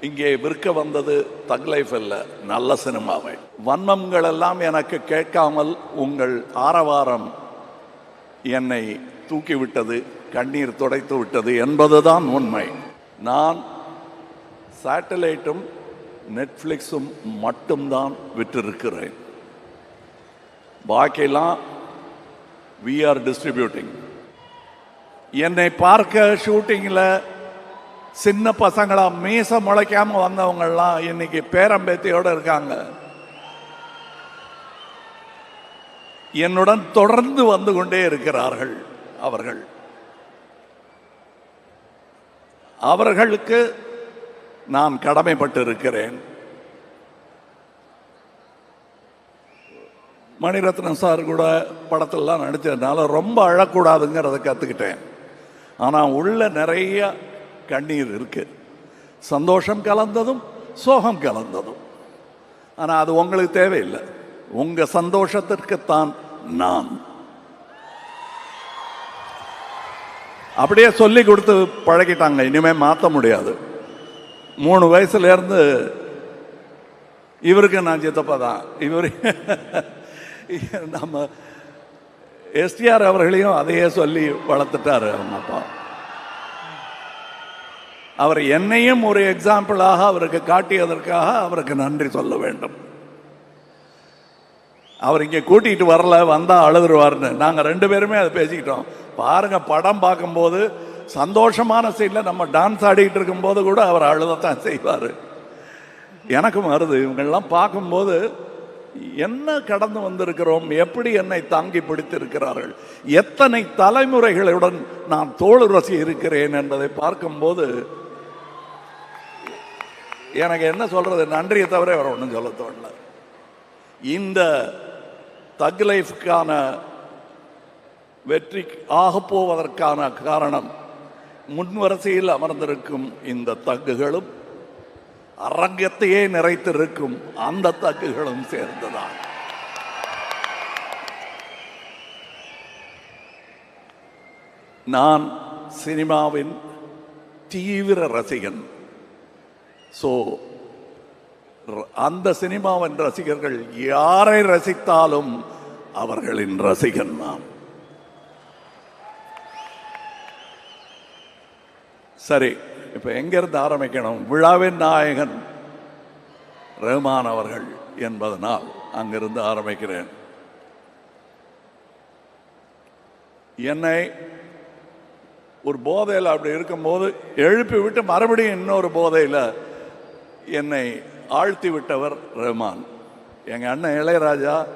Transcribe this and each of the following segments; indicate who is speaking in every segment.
Speaker 1: இங்கே விற்க வந்தது தக் லைஃப் அல்ல நல்ல சினிமாவை. வன்மங்கள் எல்லாம் எனக்கு கேட்காமல் உங்கள் ஆரவாரம் என்னை தூக்கிவிட்டது கண்ணீர் துடைத்து விட்டது என்பதுதான் உண்மை. நான் சேட்டலைட்டும் நெட்ஃப்ளிக்ஸும் மட்டும்தான் விற்றிருக்கிறேன். பாக்கியெல்லாம் வி ஆர் டிஸ்ட்ரிபியூட்டிங் என்னை பார்க்க ஷூட்டிங்கில் சின்ன பசங்களா மீச முளைக்காம வந்தவங்கெல்லாம் இன்னைக்கு பேரம்பேத்தியோட இருக்காங்க. என்னுடன் தொடர்ந்து வந்து கொண்டே இருக்கிறார்கள் அவர்கள். அவர்களுக்கு நான் கடமைப்பட்டு இருக்கிறேன் மணிரத்னம் சார் கூட படத்திலலாம் நடித்ததுனால ரொம்ப அழக்கூடாதுங்கிறத கற்றுக்கிட்டேன் ஆனால் உள்ள நிறைய கண்ணீர் இருக்கு. சந்தோஷம் கலந்ததும் சோகம் கலந்ததும். ஆனால் அது உங்களுக்கு தேவையில்லை. உங்கள் சந்தோஷத்திற்குத்தான் நான். அப்படியே சொல்லி கொடுத்து பழகிட்டாங்க. இனிமே மாற்ற முடியாது. மூணு வயசுல இருந்து இவருக்கு நான் சித்தப்பா தான். இவர் நம்ம எஸ்டிஆர் அவர்களையும் அதையே சொல்லி வளர்த்துட்டாரு அவங்க அப்பா. அவர் என்னையும் ஒரு எக்ஸாம்பிளாக அவருக்கு காட்டியதற்காக அவருக்கு நன்றி சொல்ல வேண்டும். அவர் இங்கே கூட்டிகிட்டு வரல வந்தால் அழுதுருவார்னு நாங்கள் ரெண்டு பேருமே அதை பேசிக்கிட்டோம். பாருங்கள் படம் பார்க்கும்போது சந்தோஷமான சீனில் நம்ம டான்ஸ் ஆடிக்கிட்டு இருக்கும்போது கூட அவர் அழுதத்தான் செய்வார். எனக்கும் வருது. இவங்கெல்லாம் பார்க்கும்போது என்ன கடந்து வந்திருக்கிறோம்? எப்படி என்னை தாங்கி பிடித்திருக்கிறார்கள்? எத்தனை தலைமுறைகளுடன் நான் தோளுரசி இருக்கிறேன் என்பதை பார்க்கும்போது எனக்கு என்ன சொல்றது? நன்றியை தவிர வேற ஒன்றும் சொல்ல தோணல. இந்த தக் லைஃப்க்கான வெற்றி ஆகப்போவதற்கான காரணம் முன்வரிசையில் அமர்ந்திருக்கும் இந்த தக்குகளும் அரங்கத்தையே நிறைத்திருக்கும் அந்த தக்குகளும் சேர்ந்துதான். நான் சினிமாவின் தீவிர ரசிகன். ஸோ அந்த சினிமாவின் ரசிகர்கள் யாரை ரசித்தாலும் அவர்களின் ரசிகன் நாம். சரி இப்போ எங்கிருந்து ஆரம்பிக்கணும்? விழாவின் நாயகன் ரஹ்மான் அவர்கள் என்பதனால் அங்கிருந்து ஆரம்பிக்கிறேன். என்னை ஒரு போதையில் அப்படி இருக்கும்போது எழுப்பி விட்டு மறுபடியும் இன்னொரு போதையில் என்னை ஆழ்த்தி விட்டவர் ரஹ்மான். எங்கள் அண்ணன் இளையராஜா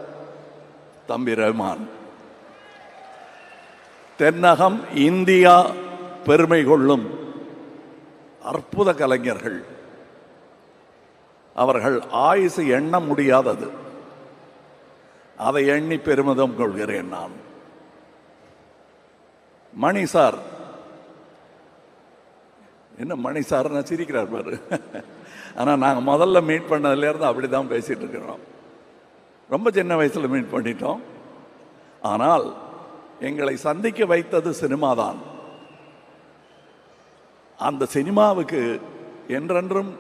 Speaker 1: தம்பி ரஹ்மான். தென்னகம் இந்தியா பெருமை கொள்ளும் அற்புத கலைஞர்கள். அவர்கள் ஆயுசு எண்ண முடியாதது. அதை எண்ணி பெருமிதம் கொள்கிறேன் நான். மணி சார். என்ன மணி சார்னு சிரிக்கிறார் பாரு. ஆனால் நாங்கள் முதல்ல மீட் பண்ணதுலேருந்து அப்படி தான் பேசிகிட்டு இருக்கிறோம். ரொம்ப சின்ன வயசில் மீட் பண்ணிட்டோம். ஆனால் எங்களை சந்திக்க வைத்தது சினிமா தான். அந்த சினிமாவுக்கு என்றென்றும்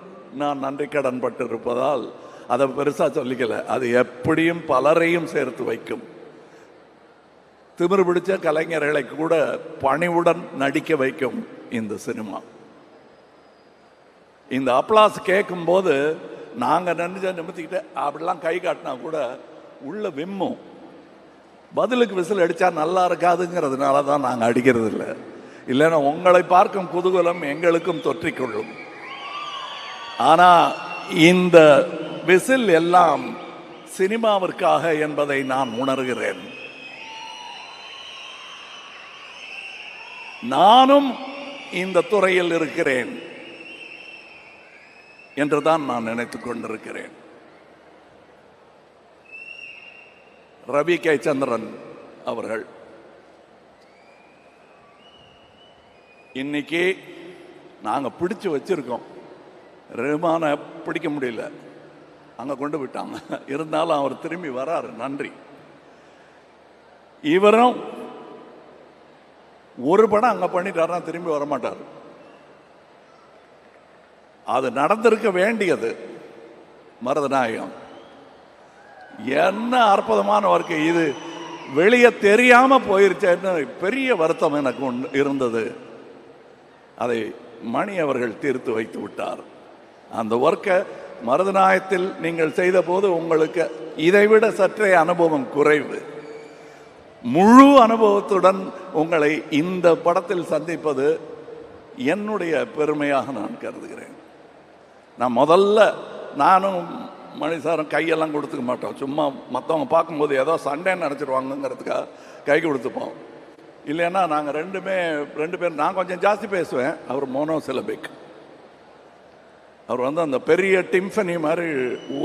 Speaker 1: நான் நன்றி கடன் பட்டிருப்பதால் அதை பெருசாக சொல்லிக்கல. அது எப்படியும் பலரையும் சேர்த்து வைக்கும். திமிரு பிடிச்ச கலைஞர்களை கூட பணிவுடன் நடிக்க வைக்கும் இந்த சினிமா. இந்த அப்ளாஸ் கேட்கும்போது நாங்கள் நினைச்ச நிமித்திக்கிட்டு அப்படிலாம் கை காட்டினா கூட உள்ள விம்மும் பதிலுக்கு விசில் அடித்தா நல்லா இருக்காதுங்கிறதுனால தான் நாங்கள் அடிக்கிறது இல்லை இல்லைன்னா உங்களை பார்க்கும் குதூகலம் எங்களுக்கும் தொற்றிக்கொள்ளும். ஆனால் இந்த விசில் எல்லாம் சினிமாவிற்காக என்பதை நான் உணர்கிறேன். நானும் இந்த துறையில் இருக்கிறேன். என்றுதான் நான் நினைத்து கொண்டிருக்கிறேன். ரவி கே. சந்திரன் அவர்கள். இன்னைக்கு நாங்கள் பிடிச்சு வச்சிருக்கோம். ரஹ்மானை பிடிக்க முடியல. அங்கே கொண்டு விட்டாங்க இருந்தாலும் அவர் திரும்பி வராரு. நன்றி. இவரும் ஒரு படம் அங்கே பண்ணிட்டாருன்னா திரும்பி வர மாட்டார் அது நடந்திருக்க வேண்டியது. மருதநாயகம். என்ன அற்புதமான வாழ்க்கை இது. வெளியே தெரியாம போயிருச்சேன்னு பெரிய வருத்தம் எனக்கு இருந்தது. அதை மணி அவர்கள் தீர்த்து வைத்து விட்டார். அந்த ஒர்க்கை மருதநாயத்தில் நீங்கள் செய்த போது உங்களுக்கு இதைவிட சற்றே அனுபவம் குறைவு. முழு அனுபவத்துடன் உங்களை இந்த படத்தில் சந்திப்பது என்னுடைய பெருமையாக நான் கருதுகிறேன். நான் முதல்ல நானும் மணிசாரும் கையெல்லாம் கொடுத்துக்க மாட்டோம். சும்மா மற்றவங்க பார்க்கும்போது ஏதோ சண்டைன்னு நினச்சிருவாங்கங்கிறதுக்காக கை கொடுத்துப்போம். இல்லைன்னா நாங்கள் ரெண்டுமே ரெண்டு பேரும் நான் கொஞ்சம் ஜாஸ்தி பேசுவேன் அவர் மோனோ சிலபிக் அவர் வந்து அந்த பெரிய டிம்ஃபனி மாதிரி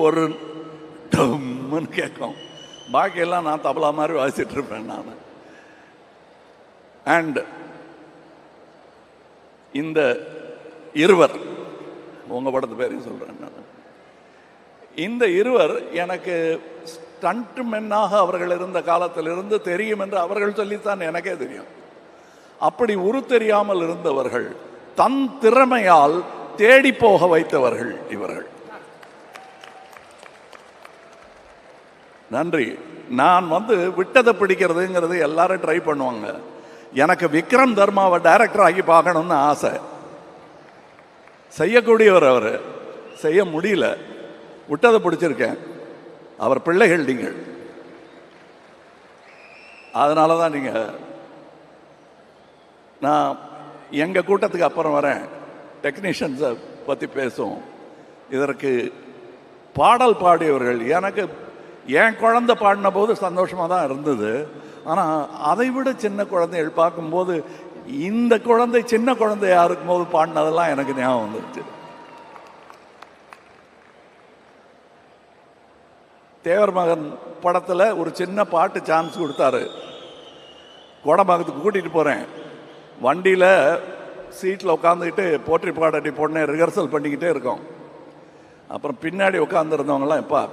Speaker 1: ஒரு டம்முன்னு கேட்கும். பாக்கியெல்லாம் நான் தபலா மாதிரி வாசிட்டு இருப்பேன் நான். அண்ட் இந்த இருவர் உங்கள் படத்து பேரையும் சொல்கிறேன் நான். இந்த இருவர் எனக்கு ஸ்டண்ட் மென்னாக அவர்கள் இருந்த காலத்திலிருந்து தெரியும் என்று அவர்கள் சொல்லித்தான் எனக்கே தெரியும். அப்படி உரு தெரியாமல் இருந்தவர்கள் தன் திறமையால் தேடி போக வைத்தவர்கள் இவர்கள். நன்றி. நான் வந்து விட்டதை பிடிக்கிறதுங்கிறது எல்லாரும் ட்ரை பண்ணுவாங்க. எனக்கு விக்ரம் தர்மாவை டைரக்டர் ஆகி பார்க்கணும்னு ஆசை. செய்யக்கூடியவர் அவர். செய்ய முடியல. விட்டதை பிடிச்சிருக்கேன். அவர் பிள்ளைகள் நீங்கள். அதனால தான் நீங்கள் நான் எங்கள் கூட்டத்துக்கு அப்புறம் வரேன். டெக்னீஷியன்ஸை பற்றி பேசுவோம். இதற்கு பாடல் பாடியவர்கள் எனக்கு என் குழந்தை பாடின போது சந்தோஷமாக தான் இருந்தது. ஆனால் அதை விட சின்ன குழந்தைகள் பார்க்கும்போது இந்த குழந்தை சின்ன குழந்தையா இருக்கும்போது பாடினதெல்லாம் எனக்கு ஞாபகம் வந்துருச்சு. தேவர் மகன் படத்தில் ஒரு சின்ன பாட்டு சான்ஸ் கொடுத்தாரு. கோடம்பாக்கத்துக்கு கூட்டிகிட்டு போகிறேன் வண்டியில் சீட்டில் உட்காந்துக்கிட்டு போற்றி பாடட்டி பொண்ணை ரிஹர்சல் பண்ணிக்கிட்டே இருக்கோம். அப்புறம் பின்னாடி உட்காந்துருந்தவங்களாம் எப்பா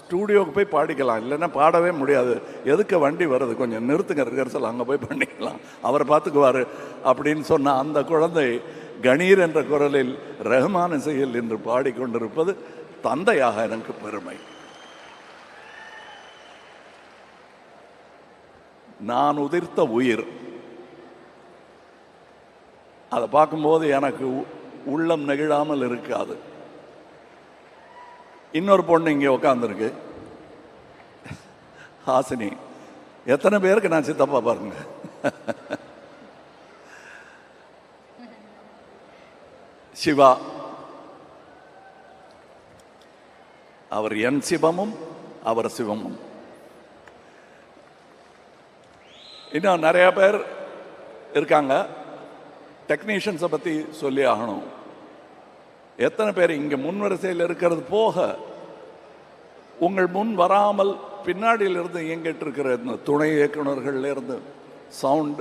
Speaker 1: ஸ்டூடியோவுக்கு போய் பாடிக்கலாம். இல்லைன்னா பாடவே முடியாது. எதுக்கு வண்டி வருது? கொஞ்சம் நிறுத்துங்க ரிஹர்சல் அங்கே போய் பண்ணிக்கலாம். அவர் பார்த்துக்குவார் அப்படின்னு சொன்ன அந்த குழந்தை கணீர் என்ற குரலில் ரஹ்மான இசையில் என்று பாடிக்கொண்டிருப்பது தந்தையாக எனக்கு பெருமை. நான் உதிர்த்த உயிர். அதை பார்க்கும்போது எனக்கு உ- உள்ளம் நெகிழாமல் இருக்காது. இன்னொரு பொண்ணு இங்கே உட்காந்துருக்கு ஹாசினி. எத்தனை பேருக்கு நான் சித்தப்பா பாருங்க. சிவா. அவர் என் சிவமும் அவர் சிவமும். இன்னும் நிறைய பேர் இருக்காங்க. டெக்னீஷியன்ஸை பற்றி சொல்லி ஆகணும். எத்தனை பேர் இங்கே முன்வரிசையில் இருக்கிறது போக உங்கள் முன் வராமல் பின்னாடியில் இருந்து இயங்கிட்டு இருக்கிற இந்த துணை இயக்குனர்கள்ல இருந்து சவுண்ட்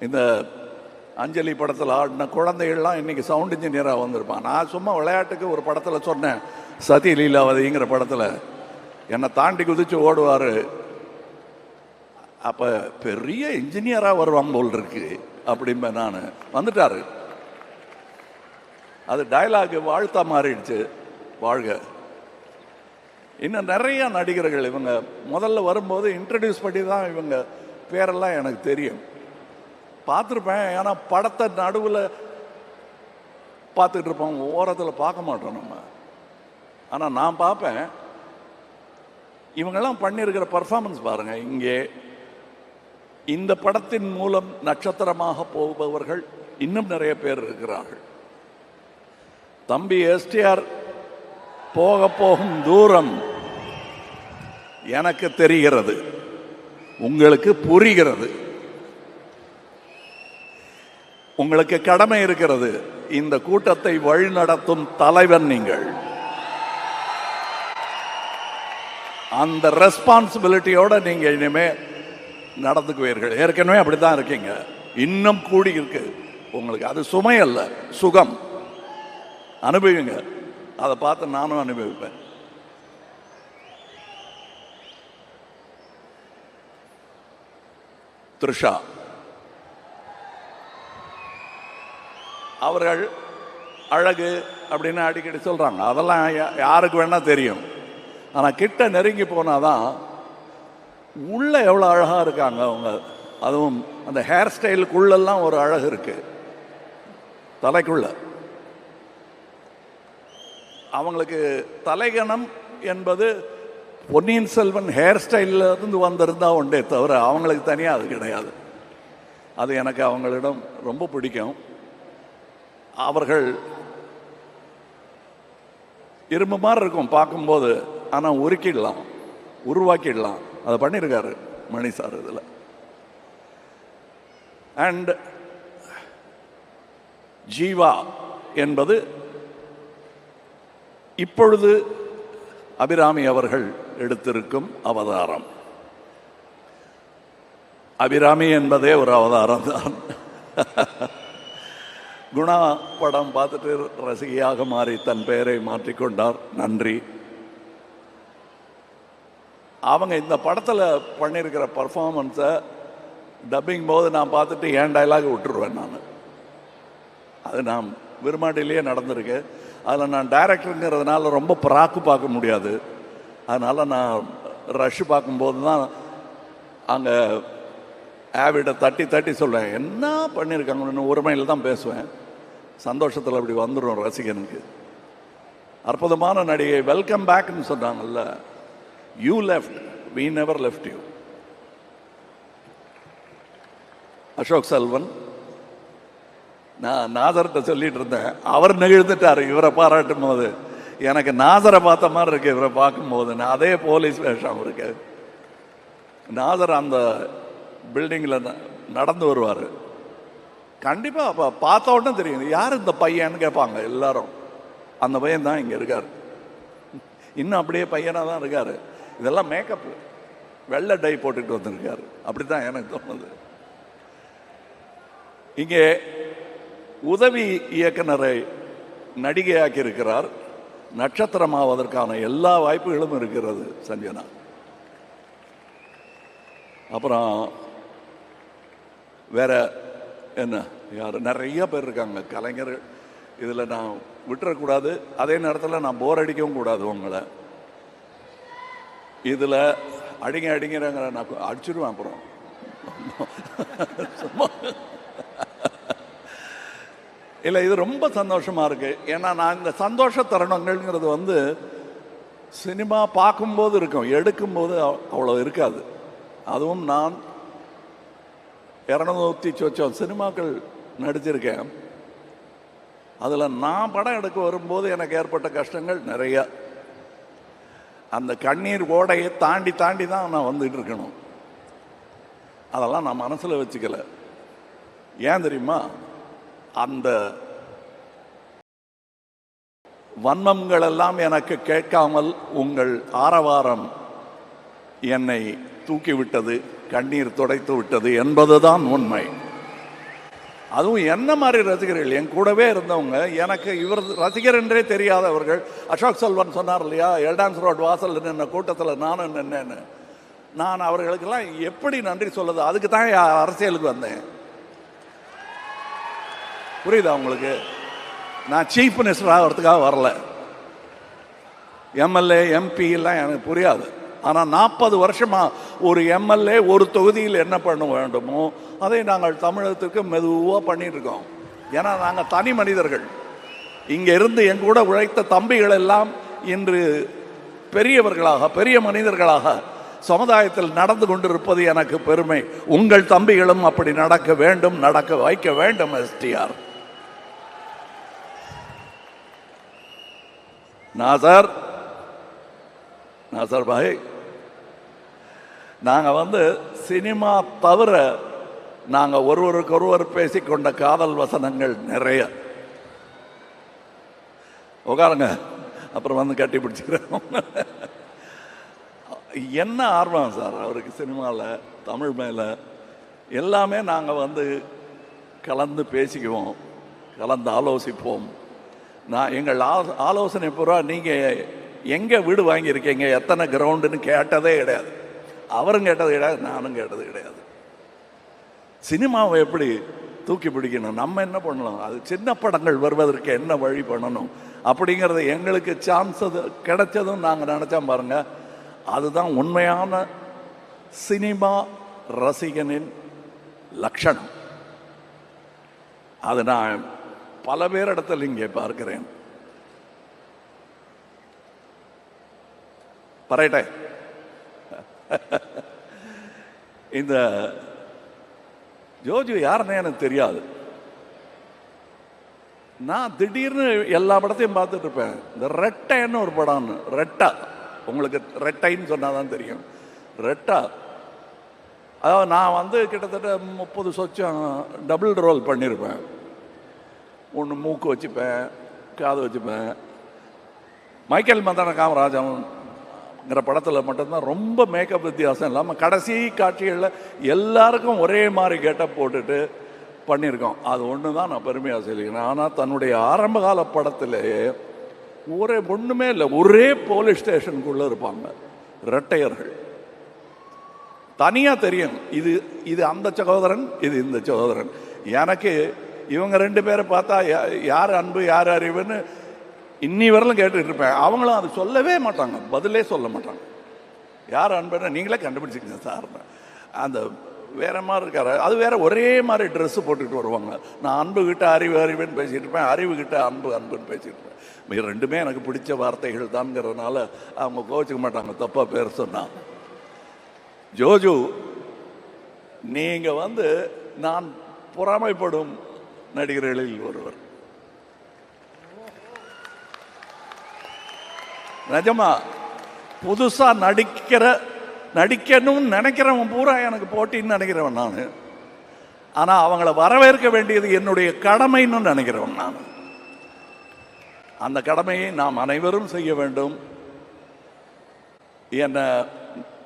Speaker 1: இந்த அஞ்சலி படத்தில் ஆடின குழந்தைகள்லாம் இன்னைக்கு சவுண்ட் இன்ஜினியராக வந்திருப்பான் நான் சும்மா விளையாட்டுக்கு ஒரு படத்தில் சொன்னேன் சதி லீலாவதிங்கிற படத்தில். என்னை தாண்டி குதிச்சு ஓடுவார். அப்போ பெரிய இன்ஜினியராக வருவாங்க போல் இருக்கு அப்படிம்பேன் நான். வந்துட்டாரு. அது டைலாகு வாழ்த்தா மாறிடுச்சு வாழ்க. இன்னும் நிறைய நடிகர்கள் இவங்க முதல்ல வரும்போது இன்ட்ரடியூஸ் பண்ணி தான் இவங்க பேரெல்லாம் எனக்கு தெரியும். பார்த்துருப்பேன் ஏன்னா படத்தை நடுவில் பார்த்துட்டு இருப்போம் ஓரத்தில் பார்க்க மாட்டோம் நம்ம. ஆனால் நான் பார்ப்பேன் இவங்கெல்லாம் பண்ணியிருக்கிற பர்ஃபார்மன்ஸ் பாருங்கள் இங்கே இந்த படத்தின் மூலம் நட்சத்திரமாக போபவர்கள் இன்னும் நிறைய பேர் இருக்கிறார்கள். தம்பி எஸ்டிஆர் போக போகும் தூரம் எனக்கு தெரிகிறது. உங்களுக்கு புரிகிறது. உங்களுக்கு கடமை இருக்கிறது. இந்த கூட்டத்தை வழிநடத்தும் தலைவன் நீங்கள். அந்த ரெஸ்பான்சிபிலிட்டியோட நீங்க இனிமே நடந்துக்குவீர்கள். ஏற்கனவே அப்படித்தான் இருக்கீங்க. இன்னும் கூடி இருக்கு. உங்களுக்கு அது சுமை அல்ல சுகம். அனுபவிங்க. அதை பார்த்து நானும் அனுபவிப்பேன். த்ரிஷா. அவர்கள் அழகு அப்படின்னு அடிக்கடி சொல்கிறாங்க அதெல்லாம் யாருக்கு வேணால் தெரியும். ஆனால் கிட்ட நெருங்கி போனாதான் உள்ள எவ்வளோ அழகாக இருக்காங்க அவங்க. அதுவும் அந்த ஹேர் ஸ்டைலுக்குள்ளெல்லாம் ஒரு அழகு இருக்கு. தலைக்குள்ள. அவங்களுக்கு தலைகணம் என்பது பொன்னியின் செல்வன் ஹேர் ஸ்டைலிருந்து இருந்து வந்திருந்தா உண்டே தவிர அவங்களுக்கு தனியாக அது கிடையாது. அது எனக்கு அவங்களிடம் ரொம்ப பிடிக்கும். அவர்கள் இரும்பு மாதிரி இருக்கும் பார்க்கும்போது ஆனால் உருக்கிடலாம் உருவாக்கிடலாம். அதை பண்ணியிருக்காரு மணி சார் இதில். அண்ட் ஜீவா என்பது இப்பொழுது அபிராமி அவர்கள் எடுத்திருக்கும் அவதாரம். அபிராமி என்பதே ஒரு அவதாரம் தான். குணா படம் பார்த்துட்டு ரசிகையாக மாறி தன் பெயரை மாற்றிக்கொண்டார். நன்றி. அவங்க இந்த படத்தில் பண்ணியிருக்கிற பர்ஃபார்மன்ஸை டப்பிங் போது நான் பார்த்துட்டு ஏன் டைலாக் விட்டுருவேன் நான். அது நான் விரும்பாட்டிலேயே நடந்திருக்கு. அதில் நான் டைரக்டருங்கிறதுனால ரொம்ப பிராக்கு பார்க்க முடியாது. அதனால் நான் ரஷ் பார்க்கும்போது தான் அங்கே ஆவிட தட்டி தட்டி சொல்லுவேன் என்ன பண்ணியிருக்காங்கன்னு ஒருமையில் தான் பேசுவேன். சந்தோஷத்தில் அப்படி வந்துடும் ரசிகனுக்கு. அற்புதமான நடிகை வெல்கம் பேக்னு சொன்னாங்கல்ல you left we never left you Ashok Selvan நான் நாதர்கிட்ட சொல்லிட்டு இருந்தேன். அவர் நெகிழ்ந்துட்டார் இவரை பாராட்டும் போது. எனக்கு நாசரை பார்த்த மாதிரி இருக்கு இவரை பார்க்கும்போது. நான் அதே போலீஸ் வேஷம் இருக்கு நாசர் அந்த பில்டிங்கில் நடந்து வருவார். கண்டிப்பாக அப்போ பார்த்த உடனே தெரியும் யார் இந்த பையன்னு கேட்பாங்க எல்லாரும். அந்த பையன் தான் இங்கே இருக்கார். இன்னும் அப்படியே பையனாக தான் இருக்கார். இதெல்லாம் மேக்கப் வெள்ளை டை போட்டுட்டு வந்திருக்காரு. அப்படி தான் எனக்கு தோணுது. இங்கே உதவி இயக்குனரை நடிகையாக்கி இருக்கிறார் நட்சத்திரமாவதற்கான எல்லா வாய்ப்புகளும் இருக்கிறது சஞ்சனா. அப்புறம் வேற என்ன? யார்? நிறைய பேர் இருக்காங்க கலைஞர் இதில் நான் விட்டுறக்கூடாது. அதே நேரத்தில் நான் போர் அடிக்கவும் கூடாது உங்களை. இதில் அடிங்க அடிங்கிறாங்க நான் அடிச்சிருவேன் அப்புறம். சும்மா. இல்லை இது ரொம்ப சந்தோஷமாக இருக்குது ஏன்னா நான் இந்த சந்தோஷ தருணங்கள்ங்கிறது வந்து சினிமா பார்க்கும்போது இருக்கும். எடுக்கும்போது அவ்வளோ இருக்காது. அதுவும் நான் இரநூத்தி சொச்சம் சினிமாக்கள் நடிச்சிருக்கேன். அதில் நான் படம் எடுக்க வரும்போது எனக்கு ஏற்பட்ட கஷ்டங்கள் நிறையா. அந்த கண்ணீர் ஓடையை தாண்டி தாண்டி தான் நான் வந்துட்டு இருக்கணும். அதெல்லாம் நான் மனசில் வச்சுக்கல. ஏன் தெரியுமா? அந்த வன்மங்களெல்லாம் எனக்கு கேட்காமல் உங்கள் ஆரவாரம் என்னை தூக்கிவிட்டது கண்ணீர் துடைத்து விட்டது என்பதுதான் உண்மை. அதுவும் என்ன மாதிரி ரசிகர்கள்? என் கூடவே இருந்தவங்க எனக்கு இவர் ரசிகர் என்றே தெரியாதவர்கள். அசோக் செல்வன் சொன்னார் இல்லையா எல்டான்ஸ் ரோட் வாசல் நின்ன கூட்டத்தில் நானும் நின்னேன்னு. நான் அவர்களுக்கெல்லாம் எப்படி நன்றி சொல்லுது அதுக்கு தான் அரசியலுக்கு வந்தேன். புரியுதா உங்களுக்கு? நான் சீஃப் மினிஸ்டர் ஆகிறதுக்காக வரல. எம்எல்ஏ எம்பி எல்லாம் எனக்கு புரியாது. ஆனால் நாற்பது வருஷமாக ஒரு எம்எல்ஏ ஒரு தொகுதியில் என்ன பண்ண வேண்டுமோ அதை நாங்கள் தமிழகத்துக்கு மெதுவாக பண்ணிகிட்ருக்கோம் ஏன்னா நாங்கள் தனி மனிதர்கள். இங்கே இருந்து என் கூட உழைத்த தம்பிகள் எல்லாம் இன்று பெரியவர்களாக பெரிய மனிதர்களாக சமுதாயத்தில் நடந்து கொண்டிருப்பது எனக்கு பெருமை. உங்கள் தம்பிகளும் அப்படி நடக்க வேண்டும் நடக்க வைக்க வேண்டும் எஸ்டிஆர் நாசர் நாசர் பாய். நாங்கள் வந்து சினிமா தவிர நாங்கள் ஒருவருக்கொருவர் பேசிக்கொண்ட காதல் வசனங்கள் நிறைய. உட்காருங்க அப்புறம் வந்து கட்டி பிடிச்சிக்கிறோம். என்ன ஆர்வம் சார் அவருக்கு சினிமாவில் தமிழ் மேலே? எல்லாமே நாங்கள் வந்து கலந்து பேசிக்குவோம் கலந்து ஆலோசிப்போம். நான் எங்கள் ஆ- ஆலோசனை பூரா நீங்கள் எங்கே வீடு வாங்கியிருக்கீங்க எத்தனை கிரவுண்டுன்னு கேட்டதே கிடையாது. அவரும் கேட்டது கிடையாது நானும் கேட்டது கிடையாது. சினிமாவை எப்படி தூக்கி பிடிக்கணும்? நம்ம என்ன பண்ணணும்? அது சின்ன படங்கள் வருவதற்கு என்ன வழி பண்ணணும்? அப்படிங்கிறது எங்களுக்கு சான்ஸ் அது கிடைச்சதும் நாங்கள் நினச்சோம் பாருங்க. அதுதான் உண்மையான சினிமா ரசிகனின் லட்சணம். அது நான் பல பேர் இடத்துல இங்கே பார்க்கிறேன். பரேட்டே. இந்த ஜோஜு யாருன்னு எனக்கு தெரியாது. நான் திடீர்னு எல்லா படத்தையும் பார்த்துட்டு இருப்பேன். இந்த ரெட்டைன்னு ஒரு படம்னு ரெட்டா. உங்களுக்கு ரெட்டைன்னு சொன்னாதான் தெரியும். ரெட்டா. அதாவது நான் வந்து கிட்டத்தட்ட முப்பது சொச்சம் டபுள் ரோல் பண்ணியிருப்பேன். ஒன்று மூக்கு வச்சுப்பேன் காது வச்சுப்பேன். மைக்கேல் மதன காமராஜன்ங்கிற படத்தில் மட்டும்தான் ரொம்ப மேக்கப் வித்தியாசம் இல்லாமல் கடைசி காட்சிகளில் எல்லாருக்கும் ஒரே மாதிரி கேட்டப் போட்டுட்டு பண்ணியிருக்கோம். அது ஒன்று தான் நான் பெருமையாக சொல்லிக்கிறேன். ஆனால் தன்னுடைய ஆரம்பகால படத்திலேயே ஒரே ஒன்றுமே இல்லை ஒரே போலீஸ் ஸ்டேஷனுக்குள்ளே இருப்பாங்க ரெட்டையர்கள் தனியாக தெரியும் இது இது அந்த சகோதரன் இது இந்த சகோதரன். எனக்கு இவங்க ரெண்டு பேரை பார்த்தா யா- யார் அன்பு யார் அறிவுன்னு இன்னி வரலும் கேட்டுட்டு இருப்பேன். அவங்களும் அது சொல்லவே மாட்டாங்க. பதிலே சொல்ல மாட்டாங்க. யார் அன்புன்னு நீங்களே கண்டுபிடிச்சிக்கங்க சார். அந்த வேற மாதிரி இருக்காரு. அது வேற ஒரே மாதிரி ட்ரெஸ்ஸு போட்டுக்கிட்டு வருவாங்க. நான் அன்பு கிட்ட அறிவு அறிவுன்னு பேசிகிட்டு இருப்பேன். அறிவு கிட்ட அன்பு அன்புன்னு பேசிகிட்டு இருப்பேன். இது ரெண்டுமே எனக்கு பிடிச்ச வார்த்தைகள் தான்ங்கிறதுனால அவங்க கோவிச்சுக்க மாட்டாங்க. தப்பாக பேர் சொன்னால் ஜோஜு நீங்கள் வந்து நான் பொறாமைப்படும் நடிகர்களில் ஒருவர். நிஜமா புதுசா நடிக்கிற நடிக்கணும்னு நினைக்கிறவன் பூரா எனக்கு போட்டின்னு நினைக்கிறவன் நான். ஆனா அவங்கள வரவேற்க வேண்டியது என்னுடைய கடமைன்னு நினைக்கிறவன் நான். அந்த கடமையை நாம் அனைவரும் செய்ய வேண்டும். என்னை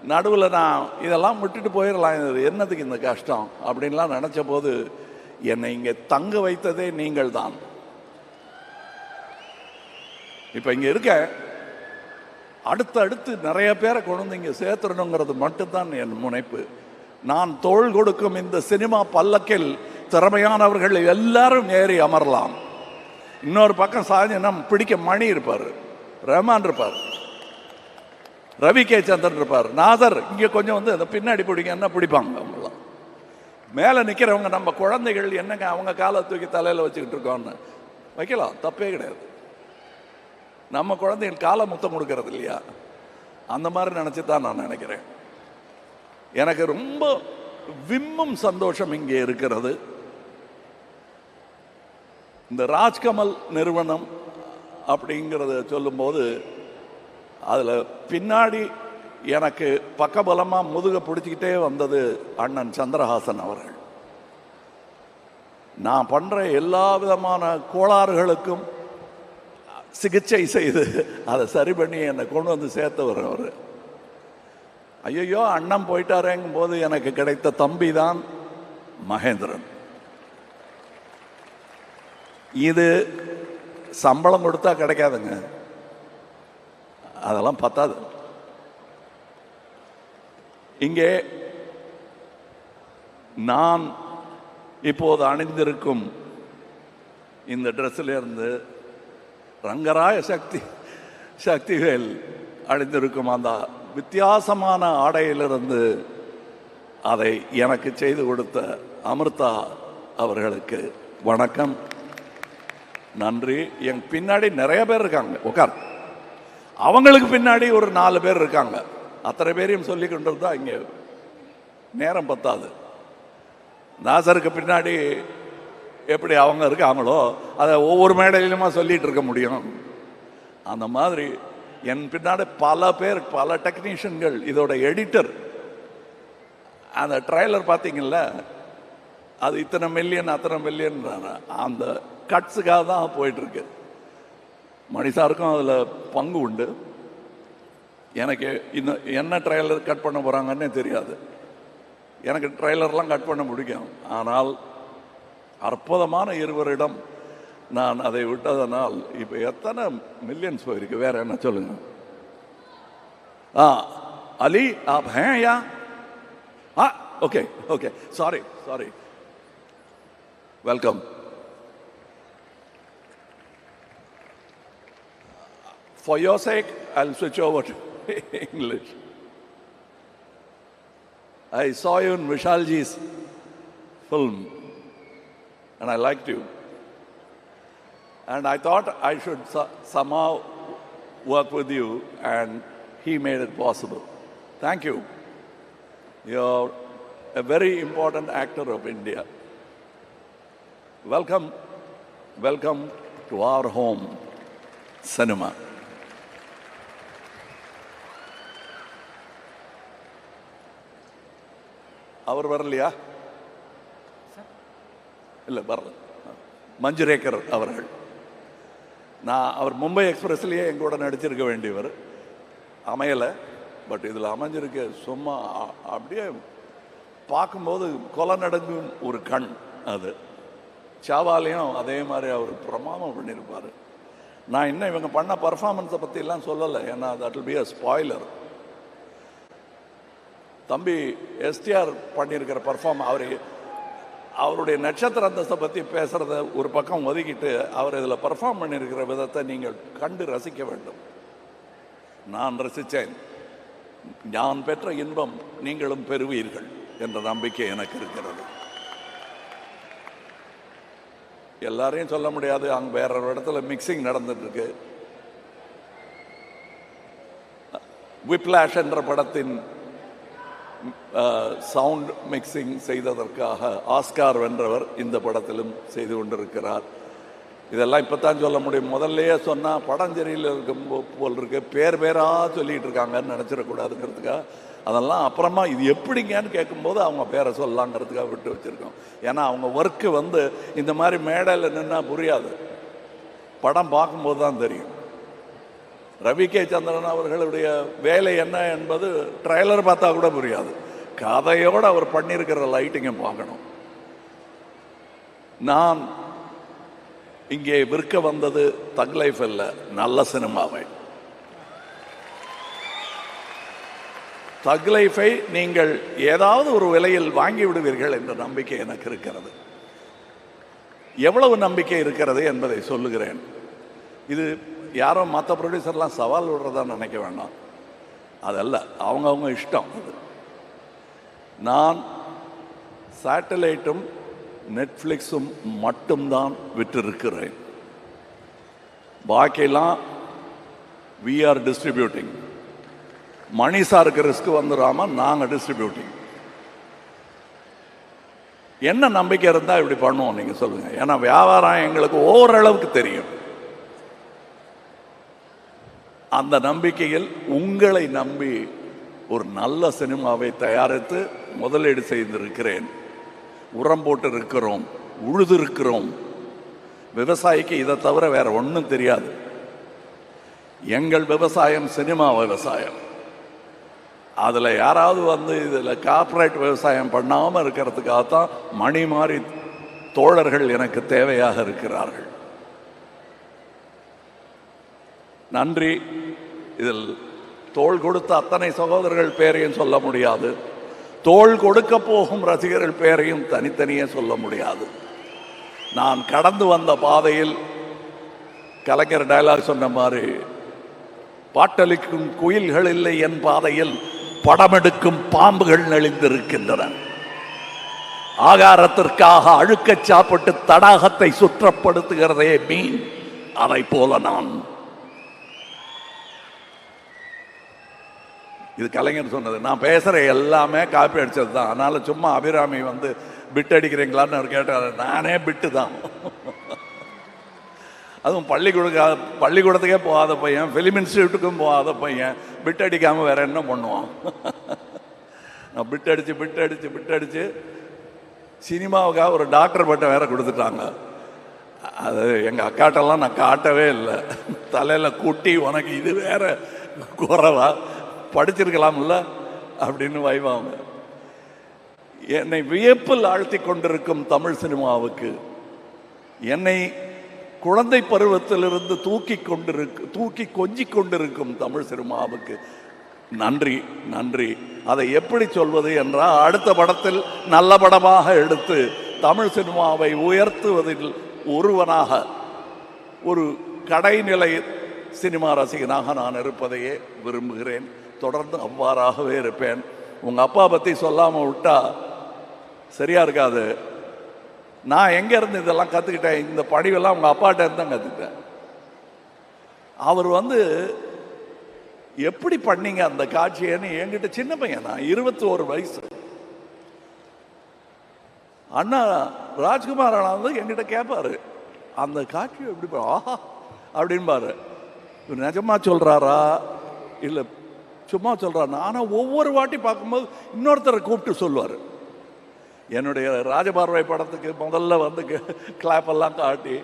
Speaker 1: நடுவில் நான் இதெல்லாம் விட்டுட்டு போயிடலாம் என்னத்துக்கு என்னதுக்கு இந்த கஷ்டம்? அப்படின்லாம் நினச்ச போது என்னை இங்கே தங்க வைத்ததே நீங்கள் தான் இப்போ இங்கே இருக்க அடுத்து அடுத்து நிறைய பேரை கொண்டு வந்து இங்கே சேர்த்துடணுங்கிறது மட்டும்தான் என் முனைப்பு. நான் தோள் கொடுக்கும் இந்த சினிமா பல்லக்கில் திறமையானவர்கள் எல்லாரும் ஏறி அமரலாம். இன்னொரு பக்கம் சாதினம் பிடிக்க மணி இருப்பார் ரஹ்மான் இருப்பார் ரவி கே சந்திரன் இருப்பார் நாதர் இங்கே கொஞ்சம் வந்து அந்த பின்னாடி பிடிங்க என்ன பிடிப்பாங்க அவங்க. மேலே நிற்கிறவங்க நம்ம குழந்தைகள் என்னங்க அவங்க காலை தூக்கி தலையில் வச்சுக்கிட்டு இருக்கோம்னு? வைக்கலாம் தப்பே கிடையாது. நம்ம குழந்தைகள் காலை முத்தம் கொடுக்கறது இல்லையா? அந்த மாதிரி நினச்சி தான் நான் நினைக்கிறேன். எனக்கு ரொம்ப விம்மும் சந்தோஷம் இங்கே இருக்கிறது. இந்த ராஜ்கமல் நிறுவனம் அப்படிங்கிறத சொல்லும்போது அதில் பின்னாடி எனக்கு பக்கபலமாக முதுக பிடிச்சிக்கிட்டே வந்தது அண்ணன் சந்திரஹாசன் அவர்கள். நான் பண்ணுற எல்லா விதமான கோளாறுகளுக்கும் சிகிச்சை செய்து அதை சரி பண்ணி என்னை கொண்டு வந்து சேர்த்தவர் அவர். ஐயோ அண்ணன் போயிட்டாரேங்கும் போது எனக்கு கிடைத்த தம்பி தான் மகேந்திரன். இது சம்பளம் கொடுத்தா கிடைக்காதுங்க. அதெல்லாம் பத்தாது. இங்கே நான் இப்போது அணிந்திருக்கும் இந்த ட்ரெஸ்ஸிலிருந்து ரங்கராய சக்தி சக்திகள் அணிந்திருக்கும் அந்த வித்தியாசமான ஆடையிலிருந்து அதை எனக்கு செய்து கொடுத்த அமிர்தா அவர்களுக்கு வணக்கம். நன்றி. என் பின்னாடி நிறைய பேர் இருக்காங்க. உட்கார். அவங்களுக்கு பின்னாடி ஒரு நாலு பேர் இருக்காங்க. அத்தனை பேரையும் சொல்லி கொண்டு இருந்தா இங்கே நேரம் பத்தாது. நாசருக்கு பின்னாடி எப்படி அவங்க இருக்காங்களோ அதை ஒவ்வொரு மேடையிலுமா சொல்லிட்டு இருக்க முடியும். அந்த மாதிரி என் பின்னாடி பல பேர் பல டெக்னீஷியன்கள் இதோட எடிட்டர். அந்த ட்ரைலர் பார்த்தீங்கல்ல அது இத்தனை மில்லியன் அத்தனை மில்லியன் அந்த கட்ஸுக்காக தான் போயிட்டுருக்கு மணிசாருக்கும் அதில் பங்கு உண்டு. எனக்கு இன்னும் என்ன ட்ரைலர் கட் பண்ண போகிறாங்கன்னே தெரியாது. எனக்கு ட்ரைலர்லாம் கட் பண்ண பிடிக்கும். ஆனால் அற்புதமான இருவரிடம் நான் அதை விட்டதனால் இப்போ எத்தனை மில்லியன்ஸ் போயிருக்கு? வேற என்ன சொல்லுங்க? ஆ அலி ஆப் ஹே யா? ஆ okay okay sorry sorry welcome For your sake, I'll switch over to English. I saw you in Vishalji's film and I liked you. And I thought I should somehow work with you, and he made it possible. Thank you. You're a very important actor of India. Welcome, welcome to our home, cinema. அவர் வரலையா? இல்லை வரல. மஞ்சுரேக்கர் அவர்கள். நான் அவர் மும்பை எக்ஸ்பிரஸ்லேயே எங்கூட நடிச்சிருக்க வேண்டியவர். அமையலை but இதில் அமைஞ்சிருக்க சும்மா அப்படியே பார்க்கும்போது கொலை நடங்கும் ஒரு கண் அது. சாவாலையும் அதே மாதிரி அவர் பிரமாதம் பண்ணியிருப்பார் நான் இன்னும் இவங்க பண்ண பர்ஃபார்மன்ஸை பற்றிலாம் சொல்லலை. ஏன்னா that will be a spoiler தம்பி எஸ்டிஆர் பண்ணியிருக்கிற பர்ஃபார்ம் அவர் அவருடைய நட்சத்திர அந்தஸ்தை பற்றி பேசுகிறத ஒரு பக்கம் ஒதுக்கிட்டு அவர் இதில் பர்ஃபார்ம் பண்ணியிருக்கிற விதத்தை நீங்கள் கண்டு ரசிக்க வேண்டும். நான் ரசித்தேன் நான் பெற்ற இன்பம் நீங்களும் பெறுவீர்கள் என்ற நம்பிக்கை எனக்கு இருக்கிறது. எல்லாரையும் சொல்ல முடியாது அங்கே வேற ஒரு இடத்துல மிக்சிங் நடந்துட்டுருக்கு. விப்ளாஷ் என்ற படத்தின் சவுண்ட் மிக்சிங் செய்ததற்காக ஆஸ்கார் வென்றவர் இந்த படத்திலும் செய்து கொண்டிருக்கிறார். இதெல்லாம் இப்போ தான் சொல்ல முடியும். முதல்லையே சொன்னால் படம் சரியில் இருக்கும் போல் இருக்கு பேர் பேராக சொல்லிகிட்டு இருக்காங்கன்னு நினச்சிடக்கூடாதுங்கிறதுக்காக அதெல்லாம் அப்புறமா இது எப்படிங்கன்னு கேட்கும்போது அவங்க பேரை சொல்லலாங்கிறதுக்காக விட்டு வச்சுருக்கோம். ஏன்னா அவங்க ஒர்க்கு வந்து இந்த மாதிரி மேடையில் நின்னால் புரியாது. படம் பார்க்கும்போது தான் தெரியும். ரவி கே. சந்திரன் அவர்களுடைய வேலை என்ன என்பது ட்ரைலர் பார்த்தா கூட புரியாது. கதையோடு அவர் பண்ணியிருக்கிற லைட்டிங்கை பார்க்கணும். நான் இங்கே விற்க வந்தது தக் லைஃப் அல்ல நல்ல சினிமாவை. தக் லைஃபை நீங்கள் ஏதாவது ஒரு விலையில் வாங்கி விடுவீர்கள் என்ற நம்பிக்கை எனக்கு இருக்கிறது. எவ்வளவு நம்பிக்கை இருக்கிறது என்பதை சொல்லுகிறேன். இது யாரோ மற்ற ப்ரொடியூசர்லாம் சவால் விடுறதா நினைக்க வேண்டாம் அதல்ல அவங்கவுங்க இஷ்டம் அது. நான் சேட்டலைட்டும் நெட்ஃப்ளிக்ஸும் மட்டும்தான் விற்றிருக்கிறேன் பாக்கியெல்லாம் வி ஆர் டிஸ்ட்ரிபியூட்டிங் மணி சாருக்கு ரிஸ்க் வந்துடாம நாங்கள் டிஸ்ட்ரிபியூட்டிங் என்ன நம்பிக்கை இருந்தால் இப்படி பண்ணுவோம் நீங்கள் சொல்லுங்கள் ஏன்னா வியாபாரம் எங்களுக்கு ஓரளவுக்கு தெரியும். அந்த நம்பிக்கையில் உங்களை நம்பி ஒரு நல்ல சினிமாவை தயாரித்து முதலீடு செய்திருக்கிறேன். உரம் போட்டு இருக்கிறோம் உழுது இருக்கிறோம் விவசாயிக்கு இதை தவிர வேற ஒன்றும் தெரியாது. எங்கள் விவசாயம் சினிமா விவசாயம். அதில் யாராவது வந்து இதில் கார்ப்பரேட் விவசாயம் பண்ணாமல் இருக்கிறதுக்காகத்தான் மணி மாறி தோழர்கள் எனக்கு தேவையாக இருக்கிறார்கள். நன்றி. இதில் தோள் கொடுத்த அத்தனை சகோதரர்கள் பேரையும் சொல்ல முடியாது. தோள் கொடுக்க போகும் ரசிகர்கள் பேரையும் தனித்தனியே சொல்ல முடியாது. நான் கடந்து வந்த பாதையில் கலைஞர் டயலாக் சொன்ன மாதிரி பாட்டளிக்கும் குயில்கள் இல்லை என் பாதையில் படமெடுக்கும் பாம்புகள் நெளிந்திருக்கின்றன. ஆகாரத்திற்காக அழுக்கச் சாப்பிட்டு தடாகத்தை சுற்றப்படுத்துகிறதே மீன். அதை போல நான் இது கலைஞர் சொன்னது. நான் பேசுகிற எல்லாமே காப்பி அடித்தது தான். அதனால் சும்மா அபிராமி வந்து பிட் அடிக்கிறீங்களான்னு அவர் கேட்டார். நானே பிட்டு தான். அதுவும் பள்ளிக்கூட பள்ளிக்கூடத்துக்கே போகாத பையன் ஃபிலிம் இன்ஸ்டியூட்டுக்கும் போகாத பையன் பிட் அடிக்காமல் வேற என்ன பண்ணுவான்? நான் பிட் அடித்து பிட் அடித்து பிட் அடித்து சினிமாவுக்காக ஒரு டாக்டர் பட்டம் வேற கொடுத்துட்டாங்க. அது எங்கள் அக்காட்டெல்லாம் நான் காட்டவே இல்லை. தலையில் குட்டி உனக்கு இது வேற குறவா? படிச்சிருக்கலாம்ல அப்படின்னு வைவாங்க. என்னை வியப்பில் ஆழ்த்தி கொண்டிருக்கும் தமிழ் சினிமாவுக்கு என்னை குழந்தை பருவத்திலிருந்து தூக்கி கொண்டிருக்கு தூக்கி கொஞ்சி கொண்டிருக்கும் தமிழ் சினிமாவுக்கு நன்றி நன்றி. அதை எப்படி சொல்வது என்றால் அடுத்த படத்தில் நல்ல படமாக எடுத்து தமிழ் சினிமாவை உயர்த்துவதில் ஒருவனாக ஒரு கடைநிலை சினிமா ரசிகனாக நான் இருப்பதையே விரும்புகிறேன். தொடர்ந்து அவ்வாறாகவே இருப்பேன். உங்க அப்பா பத்தி சொல்லாம விட்டா சரியா இருக்காது. நான் எங்க இருந்து இதெல்லாம் கத்துக்கிட்டேன்? இந்த பணிவெல்லாம் உங்க அப்பாட்ட இருந்து தான் கத்துக்கிட்டேன். அவர் வந்து எப்படி பண்ணீங்க அந்த காட்சியன்னு என்கிட்ட சின்ன பையன் நான் இருபத்தி ஒரு வயசு. அண்ணா ராஜ்குமார் அண்ணா வந்து என்கிட்ட கேட்பாரு அந்த காட்சி எப்படி ஆஹா அப்படின்பாரு இவர் நிஜமா சொல்றாரா? இல்லை சும்மா சொல்றாரா ஆனால் ஒவ்வொரு வாட்டி பார்க்கும்போது இன்னொருத்தரை கூப்பிட்டு சொல்லுவார். என்னுடைய ராஜபார்வை படத்துக்கு முதல்ல வந்து கிளாப்பெல்லாம் காட்டி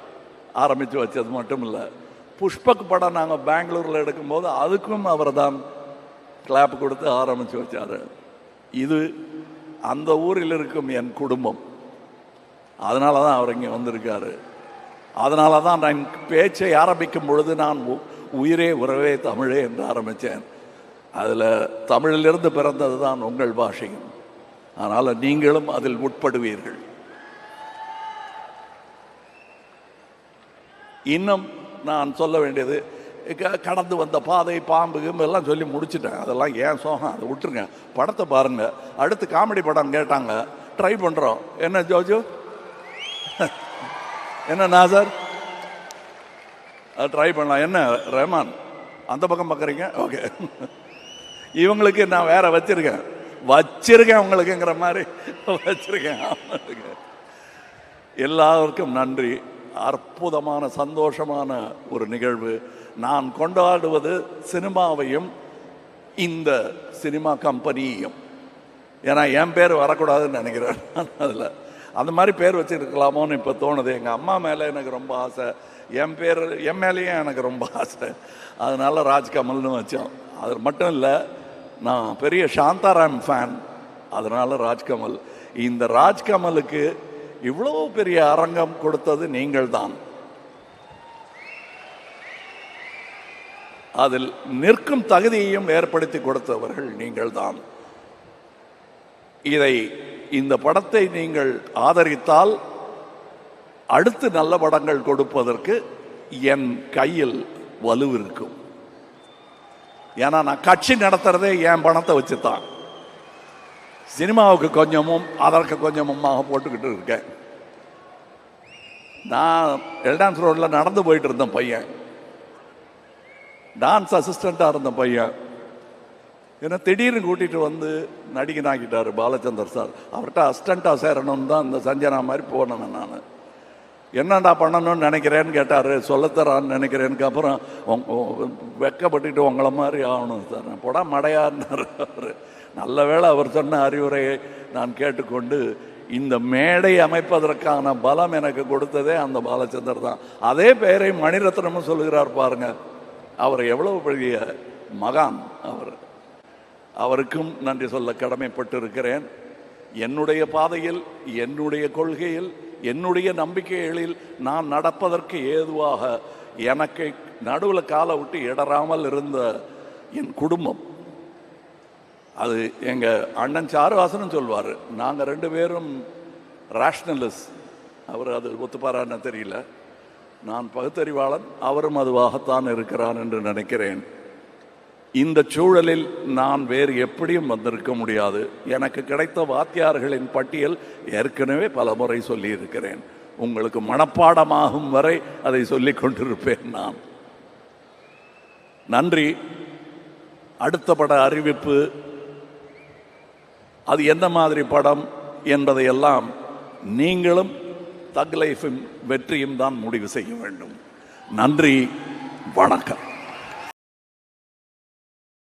Speaker 1: ஆரம்பித்து வச்சது மட்டும் இல்லை. புஷ்பக் படம் நாங்கள் பெங்களூரில் எடுக்கும்போது அதுக்கும் அவர் தான் கிளாப் கொடுத்து ஆரம்பித்து வச்சார். இது அந்த ஊரில் இருக்கும் என் குடும்பம். அதனால தான் அவர் இங்கே வந்திருக்காரு. அதனால தான் நான் பேச்சை ஆரம்பிக்கும் பொழுது நான் உ- உயிரே உறவே தமிழே என்று ஆரம்பித்தேன் அதில் தமிழிலிருந்து பிறந்தது தான் உங்கள் பாஷையும். அதனால் நீங்களும் அதில் உட்படுவீர்கள். இன்னும் நான் சொல்ல வேண்டியது க- கடந்து வந்த பாதை பாம்பு எல்லாம் சொல்லி முடிச்சுட்டேன். அதெல்லாம் ஏன் சோகம்? அதை விட்டுருங்க. படத்தை பாருங்கள் அடுத்து காமெடி படம் கேட்டாங்க. ட்ரை பண்ணுறோம் என்ன ஜோஜோ? என்ன நாசர்? ட்ரை பண்ணலாம். என்ன ரஹ்மான்? அந்த பக்கம் பார்க்குறீங்க? ஓகே இவங்களுக்கு நான் வேற வச்சிருக்கேன். வச்சிருக்கேன் உங்களுக்குங்கிற மாதிரி. வச்சிருக்கேன். எல்லாருக்கும் நன்றி. அற்புதமான சந்தோஷமான ஒரு நிகழ்வு. நான் கொண்டாடுவது சினிமாவையும் இந்த சினிமா கம்பெனியையும். ஏன்னா என் பேர் வரக்கூடாதுன்னு நினைக்கிறேன். அதில் அந்த மாதிரி பேர் வச்சுருக்கலாமோன்னு இப்போ தோணுது. எங்கள் அம்மா மேலே எனக்கு ரொம்ப ஆசை. என் பேர் என் மேலேயும் எனக்கு ரொம்ப ஆசை. அதனால ராஜ்கமல்னு வச்சோம். அது மட்டும் இல்லை நான் பெரிய சாந்தாராம் ஃபேன் அதனால் ராஜ்கமல். இந்த ராஜ்கமலுக்கு இவ்வளோ பெரிய அரங்கம் கொடுத்தது நீங்கள் தான் அதில் நிற்கும் தகுதியையும் ஏற்படுத்தி கொடுத்தவர்கள் நீங்கள் தான் இதை இந்த படத்தை நீங்கள் ஆதரித்தால் அடுத்து நல்ல படங்கள் கொடுப்பதற்கு என் கையில் வலு இருக்கும். ஏன்னா நான் கட்சி நடத்துறதே என் பணத்தை வச்சு தான் சினிமாவுக்கு கொஞ்சமும் அதற்கு கொஞ்சமுமாக போட்டுக்கிட்டு இருக்கேன். நான் எல்டான்ஸ் ரோட்டில் நடந்து போயிட்டு இருந்தேன் பையன். டான்ஸ் அசிஸ்டண்ட்டாக இருந்த பையன். என்ன திடீர்னு கூட்டிகிட்டு வந்து நடிகனாக்கிட்டாரு பாலச்சந்தர் சார். அவர்கிட்ட அசிஸ்டண்ட்டாக சேரணும்னு தான் இந்த சஞ்சனா மாதிரி போனேன் நான். என்னடா பண்ணணும்னு நினைக்கிறேன்னு கேட்டார் சொல்லத்தரான்னு நினைக்கிறேனுக்கு அப்புறம் உங்க- வெட்கப்பட்டுட்டு உங்களை மாதிரி ஆகணும் சார். நான் போடா மடையான்னாரு அவர். நல்ல வேளை அவர் சொன்ன அறிவுரையை நான் கேட்டுக்கொண்டு இந்த மேடை அமைப்பதற்கான பலம் எனக்கு கொடுத்ததே அந்த பாலச்சந்தர் தான். அதே பெயரை மணிரத்னமும் சொல்லுகிறார் பாருங்க. அவர் எவ்வளவு பெரிய மகான் அவர். அவருக்கும் நன்றி சொல்ல கடமைப்பட்டு இருக்கிறேன் என்னுடைய பாதையில் என்னுடைய கொள்கையில் என்னுடைய நம்பிக்கைகளில் நான் நடப்பதற்கு ஏதுவாக எனக்கு நடுவில் காலை விட்டு இடராமல் இருந்த என் குடும்பம். அது எங்கள் அண்ணன் சாருவாசனும் சொல்வார். நாங்கள் ரெண்டு பேரும் ரேஷ்னலிஸ் அவர் அது ஒத்துப்பாரான்னு தெரியல. நான் பகுத்தறிவாளன் அவரும் அதுவாகத்தான் இருக்கிறான் என்று நினைக்கிறேன். இந்த சூழலில் நான் வேறு எப்படியும் வந்திருக்க முடியாது. எனக்கு கிடைத்த வாத்தியார்களின் பட்டியல் ஏற்கனவே பல முறை சொல்லியிருக்கிறேன். உங்களுக்கு மனப்பாடமாகும் வரை அதை சொல்லிக் கொண்டிருப்பேன் நான். நன்றி. அடுத்த பட அறிவிப்பு. அது எந்த மாதிரி படம் என்பதையெல்லாம் நீங்களும் தக் லைஃபின் வெற்றியும் தான் முடிவு செய்ய வேண்டும். நன்றி. வணக்கம்.